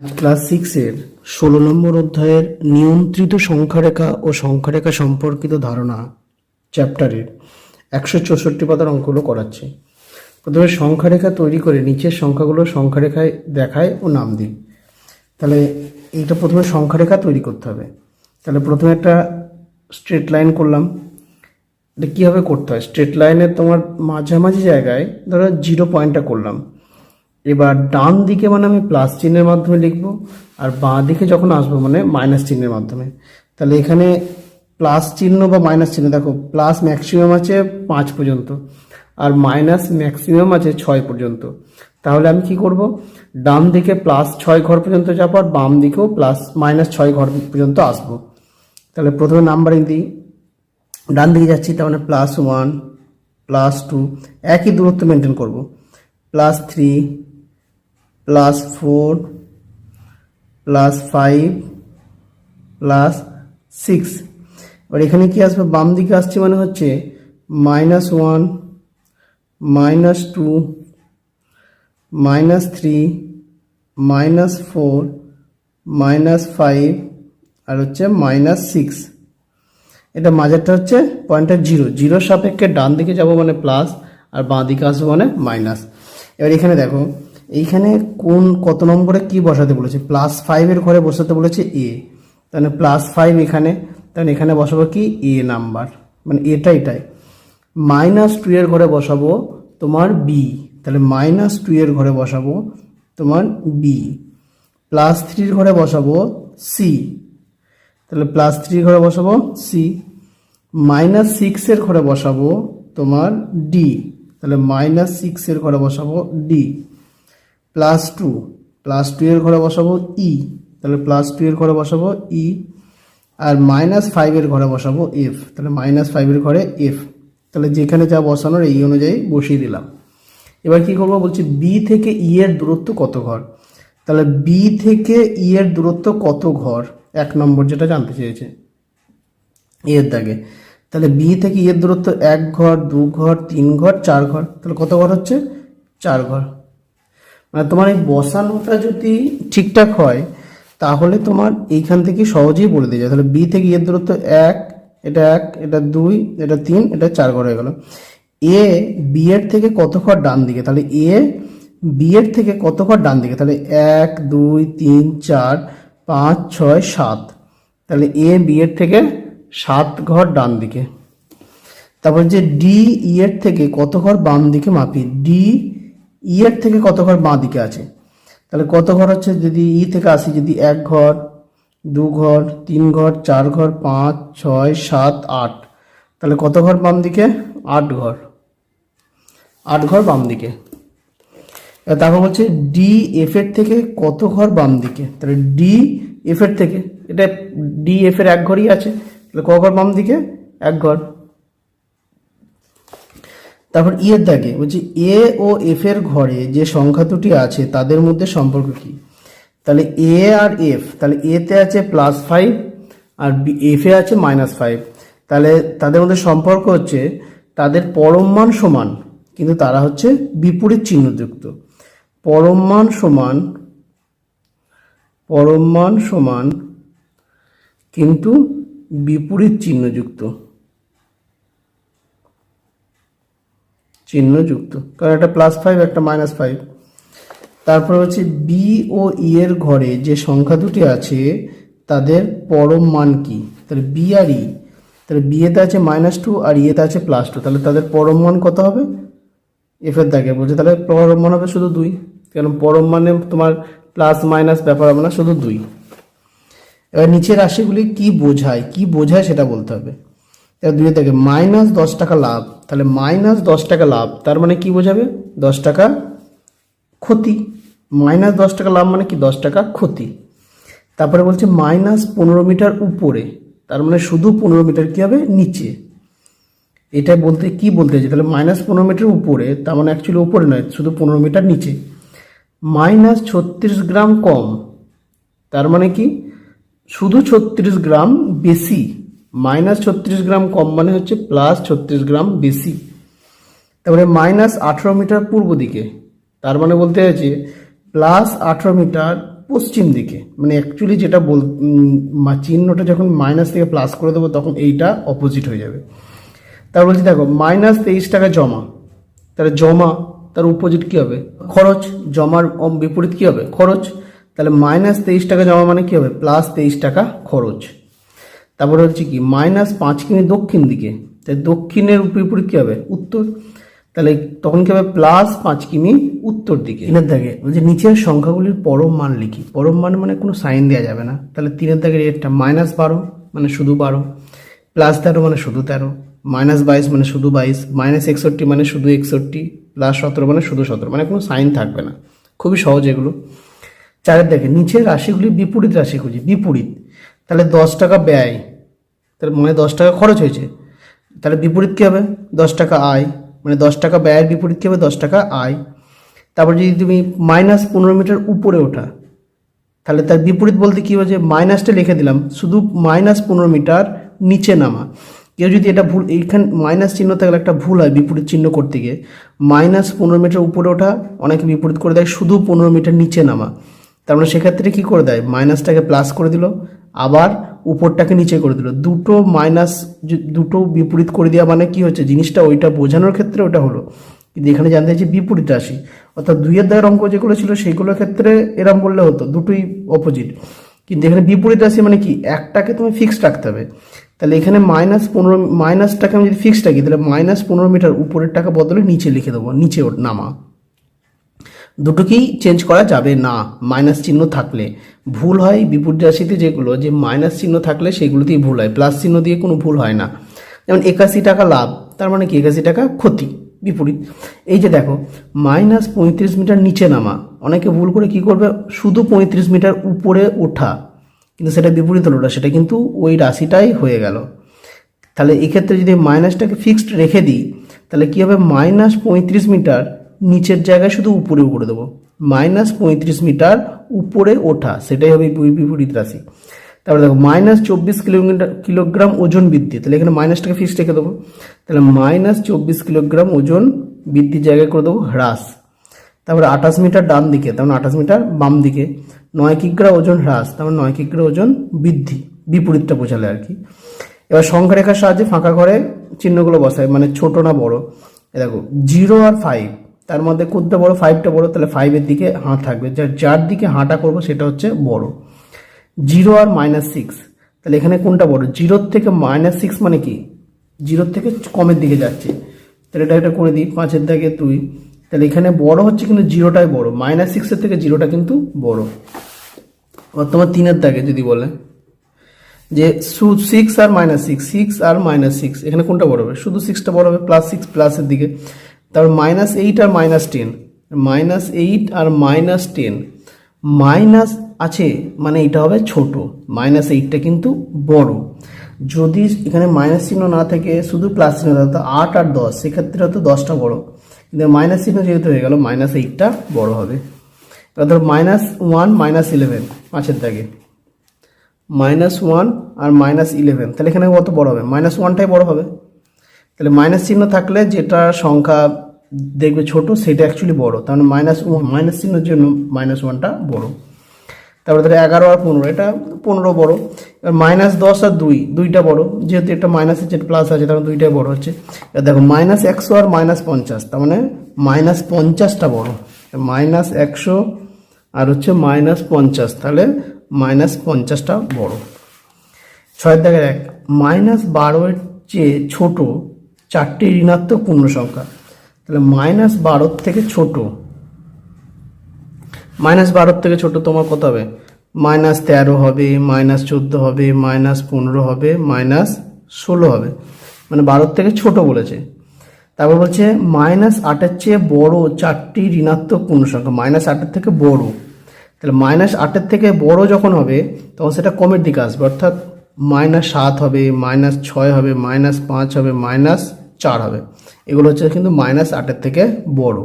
Class সিক্সের ষোলো নম্বর অধ্যায়ের নিয়ন্ত্রিত সংখ্যারেখা ও সংখ্যারেখা সম্পর্কিত ধারণা চ্যাপ্টারের একশো চৌষট্টি পাতার অঙ্কগুলো করাচ্ছে। প্রথমে সংখ্যারেখা তৈরি করে নিচের সংখ্যাগুলো সংখ্যারেখায় দেখায় ও নাম দিই। তাহলে এইটা প্রথমে সংখ্যারেখা তৈরি করতে হবে। তাহলে প্রথমে একটা স্ট্রেট লাইন করলাম। এটা কীভাবে করতে হয়? স্ট্রেট লাইনের তোমার মাঝামাঝি জায়গায় ধরো জিরো পয়েন্টটা করলাম। এবার ডান দিকে মানে আমি প্লাস চিহ্নের মাধ্যমে লিখব, আর বাঁ দিকে যখন আসব মানে মাইনাস চিহ্নের মাধ্যমে। তাহলে এখানে প্লাস চিহ্ন বা মাইনাস চিহ্ন, দেখো প্লাস ম্যাক্সিমাম আছে পাঁচ পর্যন্ত, আর মাইনাস ম্যাক্সিমাম আছে ছয় পর্যন্ত। তাহলে আমি কি করব? ডান দিকে প্লাস ছয় ঘর পর্যন্ত যাব, আর বাম দিকেও প্লাস মাইনাস ছয় ঘর পর্যন্ত আসব। তাহলে প্রথমে নাম্বারিং দিই। ডান দিকে যাচ্ছি, তার মানে প্লাস ওয়ান প্লাস টু একই দূরত্ব মেনটেন করব। Plus three plus four plus five plus six এবার এখানে কি আসবে? বাম দিকে আসছে মানে হচ্ছে minus one minus two minus three minus four minus five আর হচ্ছে মাইনাস সিক্স এটা মাঝেরটা হচ্ছে পয়েন্টটা জিরো জিরোর সাপেক্ষে ডান দিকে যাব মানে প্লাস আর বাঁ দিকে আসব মানে মাইনাস এবার এখানে দেখো এইখানে কোন কত নম্বরে কি বসাতে বলেছে? প্লাস ফাইভের ঘরে বসাতে বলেছে এ তাহলে প্লাস ফাইভ এখানে, তাহলে এখানে বসাবো কি? এ নাম্বার মানে এটা এটাই। মাইনাস টু এর ঘরে বসাবো তোমার বি তাহলে মাইনাস টু এর ঘরে বসাবো তোমার বি প্লাস থ্রির ঘরে বসাবো সি তাহলে প্লাস থ্রির ঘরে বসাবো সি মাইনাস সিক্সের ঘরে বসাবো তোমার ডি তাহলে মাইনাস সিক্সের ঘরে বসাবো D plus two plus two এর ঘরে বসাবো ই তাহলে প্লাস টু এর ঘরে বসাবো ই আর মাইনাস ফাইভের ঘরে বসাবো এফ তাহলে মাইনাস ফাইভের ঘরে এফ তাহলে যেখানে যা বসানোর এই অনুযায়ী বসিয়ে দিলাম। এবার কি করব বলছি বি থেকে ই এর দূরত্ব কত ঘর? তাহলে বি থেকে ই এর দূরত্ব কত ঘর? এক নম্বর যেটা জানতে চেয়েছে এর দাগে। তাহলে বি থেকে ই এর দূরত্ব এক ঘর, দু ঘর, তিন ঘর, চার ঘর, তাহলে কত ঘর হচ্ছে? চার ঘর। মানে তোমার এই বসানোটা যদি ঠিকঠাক হয়, তাহলে তোমার এইখান থেকে সহজেই বলে দিয়ে যায়। তাহলে বি থেকে এর দূরত্ব এক, এটা এক, এটা দুই, এটা তিন, এটা চার ঘর হয়ে গেল। এ বি এর থেকে কত ঘর ডান দিকে? তাহলে এ বি এর থেকে কত ঘর ডান দিকে? তাহলে এক, দুই, তিন, চার, পাঁচ, ছয়, সাত। তাহলে এ বি এর থেকে সাত ঘর ডান দিকে। তারপর যে ডি ই এর থেকে কত ঘর বাম দিকে মাপি? ডি ই এর থেকে কত ঘর বাঁ দিকে আছে? তাহলে কত ঘর হচ্ছে? যদি ই থেকে আসি, যদি এক ঘর, দু ঘর, তিন ঘর, চার ঘর, পাঁচ, ছয়, সাত, আট, তাহলে কত ঘর বাম দিকে? আট ঘর। আট ঘর বাম দিকে। তারপর বলছে ডি এফ এর থেকে কত ঘর বাম দিকে? তাহলে ডি এফ এর থেকে। এটা ডি এফ এর এক ঘরই আছে। তাহলে ক ঘর বাম দিকে? এক ঘর। তারপর ই এর দাগে বলছি এ ও এফ এর ঘরে যে সংখ্যা দুটি আছে, তাদের মধ্যে সম্পর্ক কি? তাহলে এ আর এফ তাহলে এতে আছে প্লাস ফাইভ আর এফ এ আছে মাইনাস ফাইভ তাহলে তাদের মধ্যে সম্পর্ক হচ্ছে তাদের পরম মান সমান, কিন্তু তারা হচ্ছে বিপরীত চিহ্নযুক্ত। পরম মান সমান, পরম মান সমান, কিন্তু বিপরীত চিহ্নযুক্ত। চিহ্নযুক্ত। কারণ একটা প্লাস ফাইভ একটা মাইনাস ফাইভ তারপর হচ্ছে বি ও ই এর ঘরে যে সংখ্যা দুটি আছে, তাদের পরম মান কি? তাহলে বি আর ই তাহলে বি এতে আছে মাইনাস টু আর ইয়েতে আছে প্লাস টু তাহলে তাদের পরম মান কত হবে? এফ এর দাগে। বলছে তাহলে পরম মান হবে শুধু দুই। কারণ পরম মানে তোমার প্লাস মাইনাস ব্যাপার হবে না, শুধু দুই। এবার নিচের রাশিগুলি কি বোঝায়? কি বোঝায় সেটা বলতে হবে। তাহলে দুই থেকে মাইনাস দশ টাকা লাভ, তাহলে মাইনাস দশ টাকা লাভ, তার মানে কি বোঝাবে? দশ টাকা ক্ষতি। মাইনাস দশ টাকা লাভ মানে কি? দশ টাকা ক্ষতি। তারপরে বলছে মাইনাস পনেরো মিটার উপরে, তার মানে শুধু পনেরো মিটার কি হবে? নিচে। এটা বলতে কি বলতে চাইছে? তাহলে মাইনাস পনেরো মিটার উপরে, তার মানে অ্যাকচুয়ালি উপরে নয়, শুধু পনেরো মিটার নিচে। মাইনাস ছত্রিশ গ্রাম কম, তার মানে কি? শুধু ছত্রিশ গ্রাম বেশি। মাইনাস ছত্রিশ গ্রাম কম মানে হচ্ছে প্লাস ছত্রিশ গ্রাম বেশি। তারপরে মাইনাস আঠেরো মিটার পূর্ব দিকে, তার মানে বলতে চাইছে প্লাস আঠেরো মিটার পশ্চিম দিকে। মানে অ্যাকচুয়ালি যেটা বল চিহ্নটা যখন মাইনাস থেকে প্লাস করে দেবো তখন এইটা অপোজিট হয়ে যাবে। তারপর বলছি দেখো, মাইনাস তেইশ টাকা জমা, তাহলে জমা, তার অপোজিট কী হবে? খরচ, জমার বিপরীত কী হবে? খরচ। তাহলে মাইনাস তেইশ টাকা জমা মানে কী হবে? প্লাস তেইশ টাকা খরচ। তারপরে হচ্ছে কি মাইনাস পাঁচ কিমি দক্ষিণ দিকে। তাই দক্ষিণের বিপরীত কী হবে? উত্তর। তাহলে তখন কী হবে? প্লাস পাঁচ কিমি উত্তর দিকে। তিনের দাগে। বলছে নিচের সংখ্যাগুলির পরম মান লিখি। পরম মান মানে কোনো সাইন দেওয়া যাবে না। তাহলে তিনের দাগের একটা মাইনাস বারো মানে শুধু বারো। প্লাস তেরো মানে শুধু তেরো। মাইনাস বাইশ মানে শুধু বাইশ। মাইনাস একষট্টি মানে শুধু একষট্টি। প্লাস সতেরো মানে শুধু সতেরো। মানে কোনো সাইন থাকবে না। খুবই সহজ এগুলো। চারের দেখে নিচের রাশিগুলি বিপরীত রাশি খুঁজি। বিপরীত। তাহলে দশ টাকা ব্যয়। তাহলে মানে দশ টাকা খরচ হয়েছে। তাহলে বিপরীত কী হবে? দশ টাকা আয়। মানে দশ টাকা ব্যয়ের বিপরীত কী হবে? দশ টাকা আয়। তারপর যদি তুমি মাইনাস পনেরো মিটার উপরে ওঠা, তাহলে তার বিপরীত বলতে কী হচ্ছে মাইনাসটা লিখে দিলাম। শুধু মাইনাস পনেরো মিটার নিচে নামা। কেউ যদি এটা ভুল, এইখান মাইনাস চিহ্ন থাকলে একটা ভুল হয় বিপরীত চিহ্ন করতে গিয়ে। মাইনাস পনেরো মিটার উপরে ওঠা, অনেকে বিপরীত করে দেয় শুধু পনেরো মিটার নিচে নামা। তার মানে সেক্ষেত্রে কী করে দেয়? মাইনাসটাকে প্লাস করে দিল। আবার উপরটাকে নিচে করে দিল। দুটো মাইনাস দুটো বিপরীত করে দেওয়া মানে কি হচ্ছে? জিনিসটা ওইটা বোঝানোর ক্ষেত্রে ওটা হলো। কিন্তু এখানে জানতে চাইছি বিপরীত রাশি অর্থাৎ দুইয়ের দায়ের অঙ্ক যেগুলো ছিল সেইগুলোর ক্ষেত্রে এরম বললে হতো, দুটোই অপোজিট কিন্তু এখানে বিপরীত রাশি মানে কি? একটাকে তুমি ফিক্সড রাখতে হবে। তাহলে এখানে মাইনাস পনেরো মাইনাসটাকে আমি যদি ফিক্সড রাখি, তাহলে মাইনাস পনেরো মিটার উপরের টাকা বদলে নিচে লিখে দেবো, নিচে ওর নামা। দুটোকেই চেঞ্জ করা যাবে না মাইনাস চিহ্ন থাকলে। ভুল হয় বিপরীত রাশিতে যেগুলো, যে মাইনাস চিহ্ন থাকলে সেগুলোতেই ভুল হয় প্লাস চিহ্ন দিয়ে কোনো ভুল হয় না। যেমন একাশি টাকা লাভ, তার মানে কি? একাশি টাকা ক্ষতি, বিপরীত। এই যে দেখো মাইনাস পঁয়ত্রিশ মিটার নিচে নামা, অনেকে ভুল করে কি করবে? শুধু পঁয়ত্রিশ মিটার উপরে ওঠা। কিন্তু সেটা বিপরীত হলো সেটা কিন্তু ওই রাশিটাই হয়ে গেল। তাহলে এক্ষেত্রে যদি মাইনাসটাকে ফিক্সড রেখে দিই, তাহলে কী হবে? মাইনাস পঁয়ত্রিশ মিটার নিচের জায়গায় শুধু উপরে করে দেবো। মাইনাস পঁয়ত্রিশ মিটার উপরে ওঠা, সেটাই হবে বিপরীত রাশি। তারপরে দেখো, মাইনাস চব্বিশ কিলোমিটার, কিলোগ্রাম ওজন বৃদ্ধি। তাহলে এখানে মাইনাসটাকে ফিক্সড রেখে দেবো। তাহলে মাইনাস চব্বিশ কিলোগ্রাম ওজন বৃদ্ধির জায়গায় করে দেবো হ্রাস। তারপরে আঠাশ মিটার ডান দিকে, তার মানে আঠাশ মিটার বাম দিকে। নয় কিগ্রা ওজন হ্রাস, তার মানে নয় কিগ্রা ওজন বৃদ্ধি, বিপরীতটা বোঝালে আর কি। এবার সংখ্যা রেখার সাহায্যে ফাঁকা ঘরে চিহ্নগুলো বসায় মানে ছোট না বড়। দেখো জিরো আর ফাইভ তার মধ্যে কোনটা বড় ফাইভটা বড়, তাহলে ফাইভের দিকে হাঁ থাকবে। যার যার দিকে হাঁটা করব সেটা হচ্ছে বড়। জিরো আর মাইনাস সিক্স তাহলে এখানে কোনটা বড়? জিরোর থেকে মাইনাস সিক্স মানে কি? জিরোর থেকে কমের দিকে যাচ্ছে। তাহলে এটা এটা করে দিই, পাঁচের দাগে তুই তাহলে এখানে বড় হচ্ছে কিন্তু জিরোটাই বড়। মাইনাস সিক্সের থেকে জিরোটা কিন্তু বড়। এবার তোমার তিনের দাগে যদি বলে যে সিক্স আর মাইনাস সিক্স সিক্স আর মাইনাস সিক্স এখানে কোনটা বড় হবে? শুধু সিক্সটা বড় হবে প্লাস সিক্স প্লাসের দিকে। তারপর মাইনাস এইট আর মাইনাস টেন মাইনাস এইট আর মাইনাস টেন মাইনাস আছে মানে এটা হবে ছোট মাইনাস এইটটা কিন্তু বড়। যদি এখানে মাইনাস চিহ্ন না থাকে, শুধু প্লাস চিহ্ন থাকতো আট আর দশ, সেক্ষেত্রে হয়তো দশটা বড়। কিন্তু মাইনাস চিহ্ন যেহেতু হয়ে গেল মাইনাস এইটটা বড় হবে। এবার ধর মাইনাস ওয়ান মাইনাস ইলেভেন পাঁচের দাগে। মাইনাস ওয়ান আর মাইনাস ইলেভেন তাহলে এখানে কত বড় হবে? মাইনাস ওয়ানটাই বড় হবে। তাহলে মাইনাস চিহ্ন থাকলে যেটা সংখ্যা দেখবে ছোট, সেটা অ্যাকচুয়ালি বড়। তার মানে মাইনাস মাইনাস চিহ্নের জন্য মাইনাস ওয়ানটা বড়। তারপরে ধরো এগারো আর পনেরো, এটা পনেরো বড়। এবার মাইনাস দশ আর দুই, দুইটা বড়। যেহেতু একটা মাইনাস আছে প্লাস আছে, তার মানে দুইটাই বড় হচ্ছে। এবার দেখো মাইনাস একশো আর মাইনাস পঞ্চাশ, তার মানে মাইনাস পঞ্চাশটা বড়। মাইনাস একশো আর হচ্ছে মাইনাস পঞ্চাশ, তাহলে মাইনাস পঞ্চাশটা বড়। ছয়ের দাগের এক মাইনাস বারোর চেয়ে ছোট চারটি ঋণাত্মক পূর্ণ সংখ্যা তাহলে মাইনাস বারোর থেকে ছোট। মাইনাস বারোর থেকে ছোট তোমার কত হবে? মাইনাস তেরো হবে মাইনাস চোদ্দ হবে মাইনাস পনেরো হবে মাইনাস ষোলো হবে। মানে বারোর থেকে ছোট বলেছে। তারপর বলছে মাইনাস আটের চেয়ে বড় চারটি ঋণাত্মক পূর্ণ সংখ্যা মাইনাস আটের থেকে বড়। তাহলে মাইনাস আটের থেকে বড় যখন হবে, তখন সেটা কমের দিকে আসবে। অর্থাৎ মাইনাস সাত হবে মাইনাস ছয় হবে মাইনাস পাঁচ হবে মাইনাস চার হবে। এগুলো হচ্ছে কিন্তু মাইনাস আটের থেকে বড়।